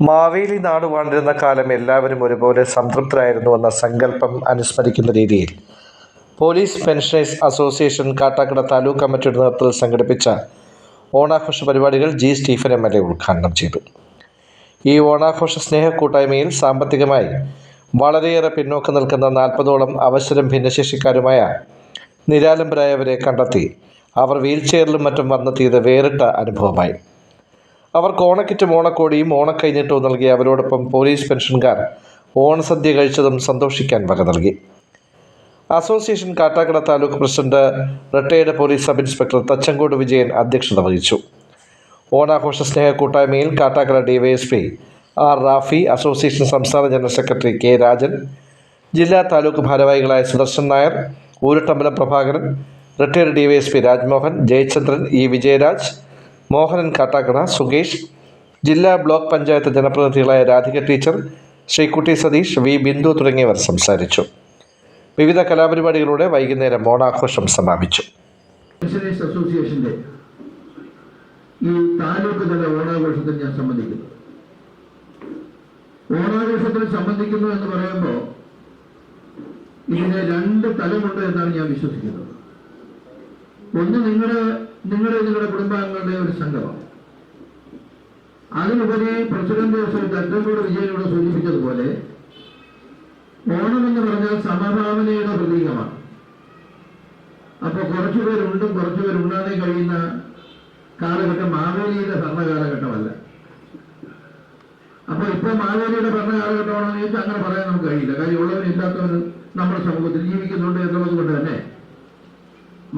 മാവേലി നാട് വാണ്ടിരുന്ന കാലം എല്ലാവരും ഒരുപോലെ സംതൃപ്തരായിരുന്നുവെന്ന സങ്കല്പം അനുസ്മരിക്കുന്ന രീതിയിൽ police pensioners association Kattakada taluk കമ്മിറ്റിയുടെ നേതൃത്വത്തിൽ സംഘടിപ്പിച്ച ഓണാഘോഷ പരിപാടികൾ G Stephen M L A ഉദ്ഘാടനം ചെയ്തു. ഈ ഓണാഘോഷ സ്നേഹ കൂട്ടായ്മയിൽ സാമ്പത്തികമായി വളരെയേറെ പിന്നോക്കം നിൽക്കുന്ന നാൽപ്പതോളം അവസരം ഭിന്നശേഷിക്കാരുമായ നിരാലംബരായവരെ കണ്ടെത്തി അവർ വീൽചെയറിലും മറ്റും വന്നെത്തിയത് വേറിട്ട അനുഭവമായി. അവർക്ക് ഓണക്കിറ്റും ഓണക്കോടിയും ഓണക്കൈനീട്ടവും നൽകി അവരോടൊപ്പം പോലീസ് പെൻഷൻകാർ ഓണസദ്യ കഴിച്ചതും സന്തോഷിക്കാൻ വക നൽകി. Association Kattakada taluk president retired police sub inspector Thachankode Vijayan അധ്യക്ഷത വഹിച്ചു. ഓണാഘോഷ സ്നേഹ കൂട്ടായ്മയിൽ Kattakada DYSP R Rafi association സംസ്ഥാന ജനറൽ സെക്രട്ടറി കെ രാജൻ ജില്ലാ താലൂക്ക് ഭാരവാഹികളായ Sudarshan Nair Oorootambalam Prabhakaran retired DYSP Rajmohan Jayachandran E Vijayaraj Mohanan Kattakada Sukesh ജില്ലാ block panchayat ജനപ്രതിനിധികളായ രാധിക ടീച്ചർ ശ്രീകുട്ടി സതീഷ് വി. ബിന്ദു തുടങ്ങിയവർ സംസാരിച്ചു. വിവിധ കലാപരിപാടികളുടെ വൈകുന്നേരം ഓണാഘോഷം സമാപിച്ചു. അസോസിയേഷന്റെ ഈ താലൂക്ക് തല ഓണാഘോഷത്തിൽ ഞാൻ സംബന്ധിക്കുന്നു. ഓണാഘോഷത്തിൽ സംബന്ധിക്കുന്നു എന്ന് പറയുമ്പോൾ ഇതിന് രണ്ട് തലമുണ്ട് എന്നാണ് ഞാൻ വിശ്വസിക്കുന്നത്. ഒന്ന് നിങ്ങളുടെ നിങ്ങളുടെ നിങ്ങളുടെ കുടുംബാംഗങ്ങളുടെ ഒരു സംഘമാണ് അതിനുപരി പ്രസിഡന്റ് തട്ടംകോട് വിജയനോട് സൂചിപ്പിച്ചതുപോലെ ഓണം എന്ന് പറഞ്ഞാൽ സമഭാവനയുടെ പ്രതീകമാണ്. അപ്പൊ കുറച്ചുപേരുണ്ടും കുറച്ചുപേരുണ്ടാതെ കഴിയുന്ന കാലഘട്ടം മാവേലിയുടെ ഭരണകാലഘട്ടമല്ല. അപ്പൊ ഇപ്പൊ മാവേലിയുടെ ഭരണകാലഘട്ടമാണെന്ന് ചോദിച്ചാൽ അങ്ങനെ പറയാൻ നമുക്ക് കഴിയില്ല. കാര്യം ഉള്ളവരും ഇല്ലാത്തവരും നമ്മുടെ സമൂഹത്തിൽ ജീവിക്കുന്നുണ്ട് എന്നുള്ളത് കൊണ്ട് തന്നെ.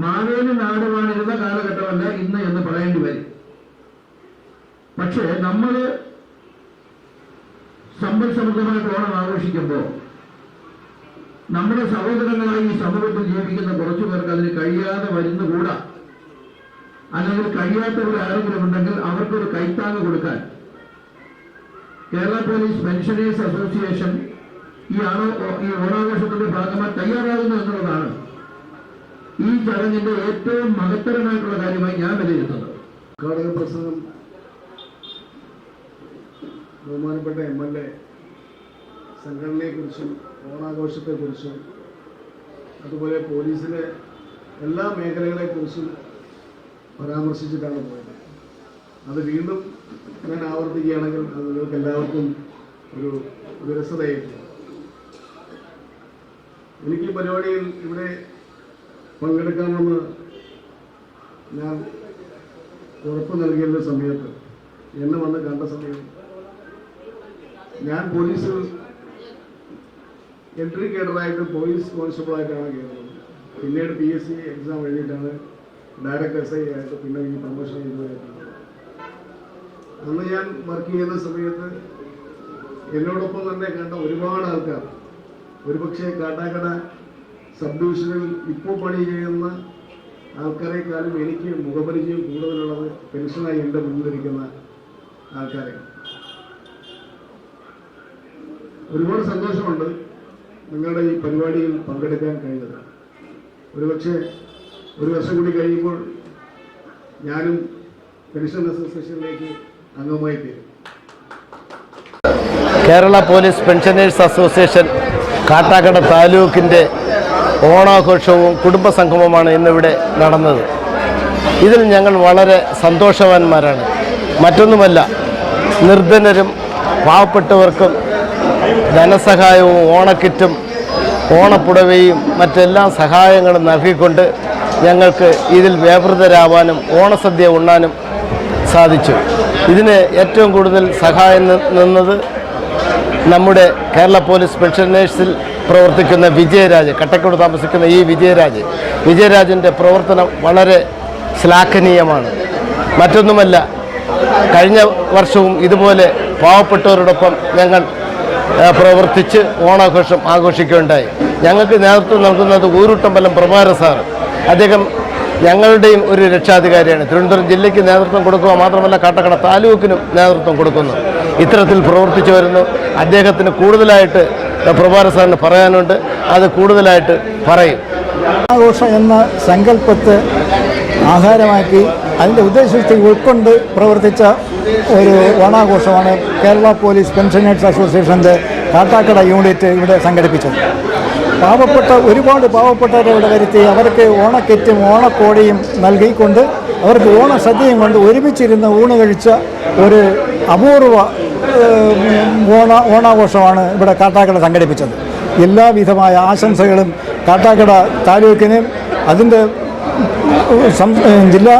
മാവേലി നാടുവാണിരുന്ന കാലഘട്ടമല്ല ഇന്ന് എന്ന് പറയേണ്ടി വരും. പക്ഷേ നമ്മൾ സമ്പൽ സമൃദ്ധമായിട്ട് ഓണം ആഘോഷിക്കുമ്പോൾ നമ്മുടെ സഹോദരങ്ങളായി ഈ സമൂഹത്തിൽ ജീവിക്കുന്ന കുറച്ചു പേർക്ക് അതിന് കഴിയാതെ വരുന്നുകൂടാ അല്ലെങ്കിൽ കഴിയാത്തവർ ആരെങ്കിലും ഉണ്ടെങ്കിൽ അവർക്കൊരു കൈത്താങ് കൊടുക്കാൻ. കേരള പോലീസ് പെൻഷനേഴ്സ് അസോസിയേഷൻ ഈ ആണോ ഈ ഓണാഘോഷത്തിന്റെ ഭാഗമായി തയ്യാറാകുന്നു എന്നുള്ളതാണ് ഈ ചടങ്ങിന്റെ ഏറ്റവും മഹത്തരമായിട്ടുള്ള കാര്യമായി ഞാൻ വിലയിരുത്തുന്നത്. പ്രസംഗം ബഹുമാനപ്പെട്ട എം എൽ എ സംഘടനയെക്കുറിച്ചും ഓണാഘോഷത്തെക്കുറിച്ചും അതുപോലെ പോലീസിലെ എല്ലാ മേഖലകളെക്കുറിച്ചും പരാമർശിച്ചിട്ടാണ് പോയത്. അത് വീണ്ടും ഞാൻ ആവർത്തിക്കുകയാണെങ്കിൽ അത് നിങ്ങൾക്ക് എല്ലാവർക്കും ഒരു വിരസതയായിരിക്കും. എനിക്ക് പരിപാടിയിൽ ഇവിടെ പങ്കെടുക്കാമെന്ന് ഞാൻ ഉറപ്പ് നൽകിയിരുന്ന സമയത്ത് എന്നെ വന്ന് കണ്ട സമയം ഞാൻ പോലീസ് എൻട്രി കേഡറായിട്ട് പോലീസ് കോൺസ്റ്റബിളായിട്ടാണ് കയറുന്നത് പിന്നീട് പി എസ് സി എക്സാം എഴുതിയിട്ടാണ് ഡയറക്റ്റ് എസ് ഐ ആയിട്ട് പിന്നെ ഈ പ്രൊമോഷൻ ചെയ്തതായിട്ടാണ് അന്ന് ഞാൻ വർക്ക് ചെയ്യുന്ന സമയത്ത് എന്നോടൊപ്പം തന്നെ കണ്ട ഒരുപാട് ആൾക്കാർ ഒരുപക്ഷെ കാട്ടാക്കട സബ് ഡിവിഷനിൽ ഇപ്പോൾ പണി ചെയ്യുന്ന ആൾക്കാരെക്കാളും എനിക്ക് മുഖപരിചയം കൂടുതലുള്ളത് പെൻഷനായി എന്റെ മുന്നിലിരിക്കുന്ന ആൾക്കാരെ ഒരുപാട് സന്തോഷമുണ്ട് നിങ്ങളുടെ ഈ പരിപാടിയിൽ പങ്കെടുക്കാൻ കഴിഞ്ഞത്. ഒരുപക്ഷെ ഒരു വർഷം കൂടി കഴിയുമ്പോൾ ഞാനും പെൻഷൻ അസോസിയേഷനിലേക്ക് അംഗമായി തീരും. Kerala police pensioners association Kattakada താലൂക്കിന്റെ ഓണാഘോഷവും കുടുംബസംഗമവുമാണ് ഇന്നിവിടെ നടന്നത്. ഇതിൽ ഞങ്ങൾ വളരെ സന്തോഷവാന്മാരാണ്. മറ്റൊന്നുമല്ല നിർധനരും പാവപ്പെട്ടവർക്കും ധനസഹായവും ഓണക്കിറ്റും ഓണപ്പുടവയും മറ്റെല്ലാ സഹായങ്ങളും നൽകിക്കൊണ്ട് ഞങ്ങൾക്ക് ഇതിൽ വ്യാപൃതരാവാനും ഓണസദ്യ ഉണ്ണാനും സാധിച്ചു. ഇതിന് ഏറ്റവും കൂടുതൽ സഹായം നിന്നത് നമ്മുടെ കേരള പോലീസ് പെൻഷനേഴ്സിൽ പ്രവർത്തിക്കുന്ന വിജയരാജ് കട്ടക്കോട് താമസിക്കുന്ന ഈ വിജയരാജ്. വിജയരാജന്റെ പ്രവർത്തനം വളരെ ശ്ലാഘനീയമാണ്. മറ്റൊന്നുമല്ല കഴിഞ്ഞ വർഷവും ഇതുപോലെ പാവപ്പെട്ടവരോടൊപ്പം ഞങ്ങൾ പ്രവർത്തിച്ച് ഓണാഘോഷം ആഘോഷിക്കുകയുണ്ടായി. ഞങ്ങൾക്ക് നേതൃത്വം നൽകുന്നത് ഊരുട്ടമ്പലം പ്രഭാര സാർ. അദ്ദേഹം ഞങ്ങളുടെയും ഒരു രക്ഷാധികാരിയാണ്. തിരുവനന്തപുരം ജില്ലയ്ക്ക് നേതൃത്വം കൊടുക്കുക മാത്രമല്ല കാട്ടക്കട താലൂക്കിനും നേതൃത്വം കൊടുക്കുന്നു. ഇത്തരത്തിൽ പ്രവർത്തിച്ചു വരുന്നു. അദ്ദേഹത്തിന് കൂടുതലായിട്ട് പ്രഭാര സാറിന് പറയാനുണ്ട്. അത് കൂടുതലായിട്ട് പറയും. ആഘോഷം എന്ന സങ്കല്പത്തെ ആധാരമാക്കി അതിന്റെ ഉദ്ദേശത്തെ ഉൾക്കൊണ്ട് പ്രവർത്തിച്ച ഒരു ഓണാഘോഷമാണ് കേരള പോലീസ് പെൻഷനേഴ്സ് അസോസിയേഷന്റെ കാട്ടാക്കട യൂണിറ്റ് ഇവിടെ സംഘടിപ്പിച്ചത്. പാവപ്പെട്ട ഒരുപാട് പാവപ്പെട്ടവരെ ഇവിടെ വരുത്തി അവർക്ക് ഓണക്കിറ്റും ഓണക്കോടിയും നൽകിക്കൊണ്ട് അവർക്ക് ഓണസദ്യയും കൊണ്ട് ഒരുമിച്ചിരുന്ന് ഊണ് കഴിച്ച ഒരു അപൂർവ ഓണ ഓണാഘോഷമാണ് ഇവിടെ കാട്ടാക്കട സംഘടിപ്പിച്ചത്. എല്ലാവിധമായ ആശംസകളും കാട്ടാക്കട താലൂക്കിനും അതിന്റെ ജില്ലാ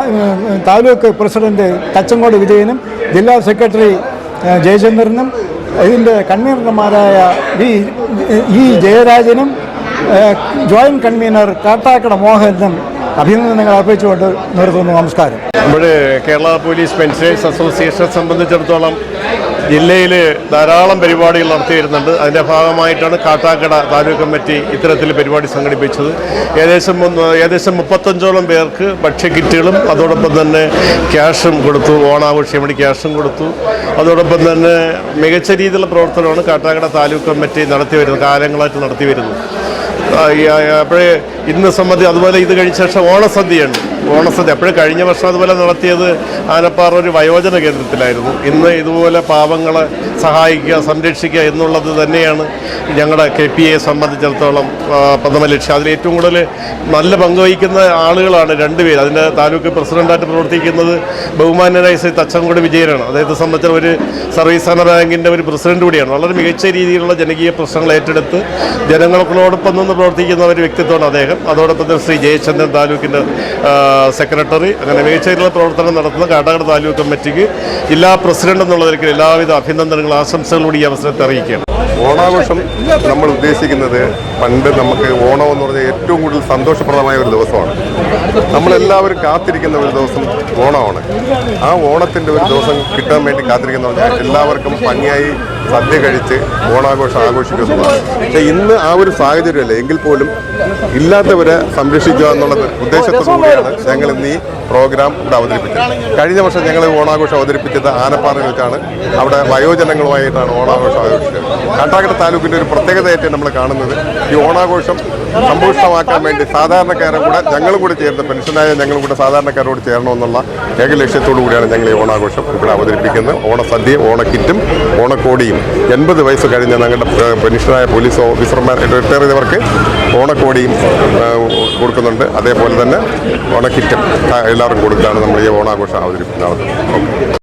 താലൂക്ക് പ്രസിഡന്റ് തച്ചങ്കോട് വിജയനും ജില്ലാ സെക്രട്ടറി ജയചന്ദ്രനും ഇതിന്റെ കൺവീനർമാരായ വി ഇ ജയരാജനും ജോയിന്റ് കൺവീനർ കാട്ടാക്കട മോഹനും അഭിനന്ദനങ്ങൾ അർപ്പിച്ചുകൊണ്ട് നിർത്തുന്നു. നമസ്കാരം. നമ്മുടെ കേരള പോലീസ് പെൻഷനേഴ്സ് അസോസിയേഷനെ സംബന്ധിച്ചിടത്തോളം ജില്ലയിൽ ധാരാളം പരിപാടികൾ നടത്തി വരുന്നുണ്ട് അതിന്റെ ഭാഗമായിട്ടാണ് കാട്ടാക്കട താലൂക്ക് കമ്മിറ്റി ഇത്തരത്തിൽ പരിപാടി സംഘടിപ്പിച്ചത്. ഏകദേശം ഏകദേശം മുപ്പത്തഞ്ചോളം പേർക്ക് ഭക്ഷ്യക്കിറ്റുകളും അതോടൊപ്പം തന്നെ ക്യാഷും കൊടുത്തു. ഓണാഘോഷം വേണ്ടി ക്യാഷും കൊടുത്തു. അതോടൊപ്പം തന്നെ മികച്ച രീതിയിലുള്ള പ്രവർത്തനമാണ് കാട്ടാക്കട താലൂക്ക് കമ്മിറ്റി നടത്തി വരുന്നത് കാലങ്ങളായിട്ട് നടത്തി വരുന്നത് അപ്പോഴേ ഇന്ന് സംബന്ധി അതുപോലെ ഇത് കഴിഞ്ഞ ശേഷം ഓണസദ്യയുണ്ട് ഓണസദ്യ എപ്പോഴും കഴിഞ്ഞ വർഷം അതുപോലെ നടത്തിയത് ആനപ്പാറ ഒരു വയോജന കേന്ദ്രത്തിലായിരുന്നു. ഇന്ന് ഇതുപോലെ പാവങ്ങളെ സഹായിക്കുക സംരക്ഷിക്കുക എന്നുള്ളത് തന്നെയാണ് ഞങ്ങളുടെ കെ പി എയെ സംബന്ധിച്ചിടത്തോളം പ്രഥമ ലക്ഷ്യം. അതിൽ ഏറ്റവും കൂടുതൽ നല്ല പങ്കുവഹിക്കുന്ന ആളുകളാണ് രണ്ടുപേർ അതിന്റെ താലൂക്ക് പ്രസിഡന്റായിട്ട് പ്രവർത്തിക്കുന്നത് ബഹുമാനരായ ശ്രീ തച്ചൻകുടി വിജയനാണ്. അദ്ദേഹത്തെ സംബന്ധിച്ച ഒരു സർവീസ് സഹകരണ ബാങ്കിന്റെ ഒരു പ്രസിഡന്റ് കൂടിയാണ്. വളരെ മികച്ച രീതിയിലുള്ള ജനകീയ പ്രശ്നങ്ങൾ ഏറ്റെടുത്ത് ജനങ്ങളോടൊപ്പം നിന്ന് പ്രവർത്തിക്കുന്ന ഒരു വ്യക്തിത്വമാണ് അദ്ദേഹം. അതോടൊപ്പം ശ്രീ ജയചന്ദ്രൻ താലൂക്കിന്റെ സെക്രട്ടറി. അങ്ങനെ മികച്ച പ്രവർത്തനം നടത്തുന്ന കാട്ടാക്കട താലൂക്ക് കമ്മിറ്റിക്ക് ജില്ലാ പ്രസിഡന്റ് എന്നുള്ള നിലയ്ക്ക് എല്ലാവിധ അഭിനന്ദനങ്ങളും ആശംസകളും കൂടി ഈ അവസരത്തെ അറിയിക്കുകയാണ്. ഓണാഘോഷം നമ്മൾ ഉദ്ദേശിക്കുന്നത് പണ്ട് നമുക്ക് ഓണം എന്ന് പറഞ്ഞാൽ ഏറ്റവും കൂടുതൽ സന്തോഷപ്രദമായ ഒരു ദിവസമാണ്. നമ്മളെല്ലാവരും കാത്തിരിക്കുന്ന ഒരു ദിവസം ഓണമാണ്. ആ ഓണത്തിന്റെ ഒരു ദിവസം കിട്ടാൻ വേണ്ടി കാത്തിരിക്കുന്ന പറഞ്ഞാൽ എല്ലാവർക്കും ഭംഗിയായി സദ്യ കഴിച്ച് ഓണാഘോഷം ആഘോഷിക്കുന്നതാണ്. പക്ഷേ ഇന്ന് ആ ഒരു സാഹചര്യമല്ല. എങ്കിൽ പോലും ഇല്ലാത്തവരെ സംരക്ഷിക്കുക എന്നുള്ളത് ഉദ്ദേശത്തോടുകൂടിയാണ് ഞങ്ങൾ ഇന്ന് ഈ പ്രോഗ്രാം ഇവിടെ അവതരിപ്പിച്ചത്. കഴിഞ്ഞ വർഷം ഞങ്ങൾ ഓണാഘോഷം അവതരിപ്പിച്ചത് ആനപ്പാറ വെച്ചാണ് അവിടെ വയോജനങ്ങളുമായിട്ടാണ് ഓണാഘോഷം ആഘോഷിച്ചത്. കാട്ടാക്കട താലൂക്കിന്റെ ഒരു പ്രത്യേകതയായിട്ട് നമ്മൾ കാണുന്നത്. ഈ ഓണാഘോഷം സമ്പുഷ്ടമാക്കാൻ വേണ്ടി സാധാരണക്കാരെ കൂടെ ഞങ്ങളും കൂടെ ചേർന്ന് പെൻഷനായ ഞങ്ങളും കൂടെ സാധാരണക്കാരോട് ചേരണമെന്നുള്ള ഏക ലക്ഷ്യത്തോടു കൂടിയാണ് ഞങ്ങൾ ഈ ഓണാഘോഷം ഇവിടെ അവതരിപ്പിക്കുന്നത്. ഓണസദ്യ ഓണക്കിറ്റും ഓണക്കോടിയും. എൺപത് വയസ്സ് കഴിഞ്ഞ ഞങ്ങളുടെ പെൻഷനായ പോലീസ് ഓഫീസർമാർ റിട്ടയർ ചെയ്തവർക്ക് ഓണക്കോടിയും കൊടുക്കുന്നുണ്ട്. അതേപോലെ തന്നെ ഓണക്കിറ്റും എല്ലാവർക്കും കൊടുത്താണ് നമ്മൾ ഈ ഓണാഘോഷം അവതരിപ്പിക്കുന്നത്.